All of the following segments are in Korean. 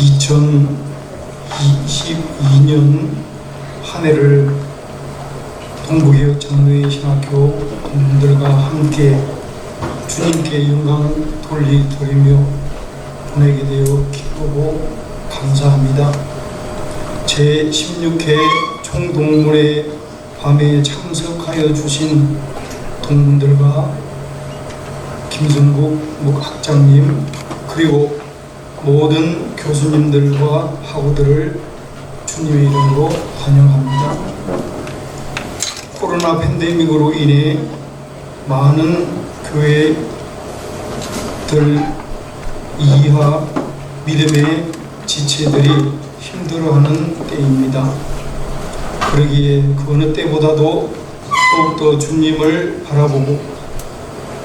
2022년 한 해를 동부개혁 장로의 신학교 동문들과 함께 주님께 영광 돌리 드리며 보내게 되어 기쁘고 감사합니다. 제 16회 총동문회 밤에 참석하여 주신 동문들과 김승국 목학장님 그리고 모든 교수님들과 학우들을 주님의 이름으로 환영합니다. 코로나 팬데믹으로 인해 많은 교회들 이하 믿음의 지체들이 힘들어하는 때입니다. 그러기에 그 어느 때보다도 더욱더 주님을 바라보고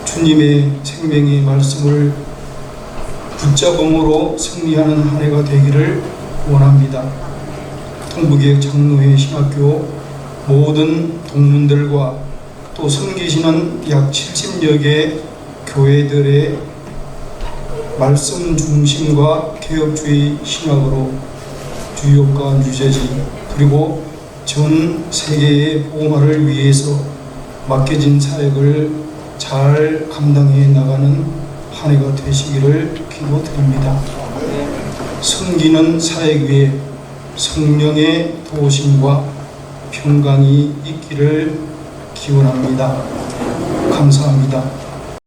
주님의 생명의 말씀을 붙잡음으로 승리하는 한 해가 되기를 원합니다. 동부계획 장로회 신학교 모든 동문들과 또 섬기시는 약 70여 개 교회들의 말씀 중심과 개혁주의 신학으로 주요과 유재지 그리고 전 세계의 보호화를 위해서 맡겨진 사역을 잘 감당해 나가는 한 해가 되시기를 기도드립니다. 섬기는 사역 위에 성령의 도우심과 평강이 있기를 기원합니다. 감사합니다.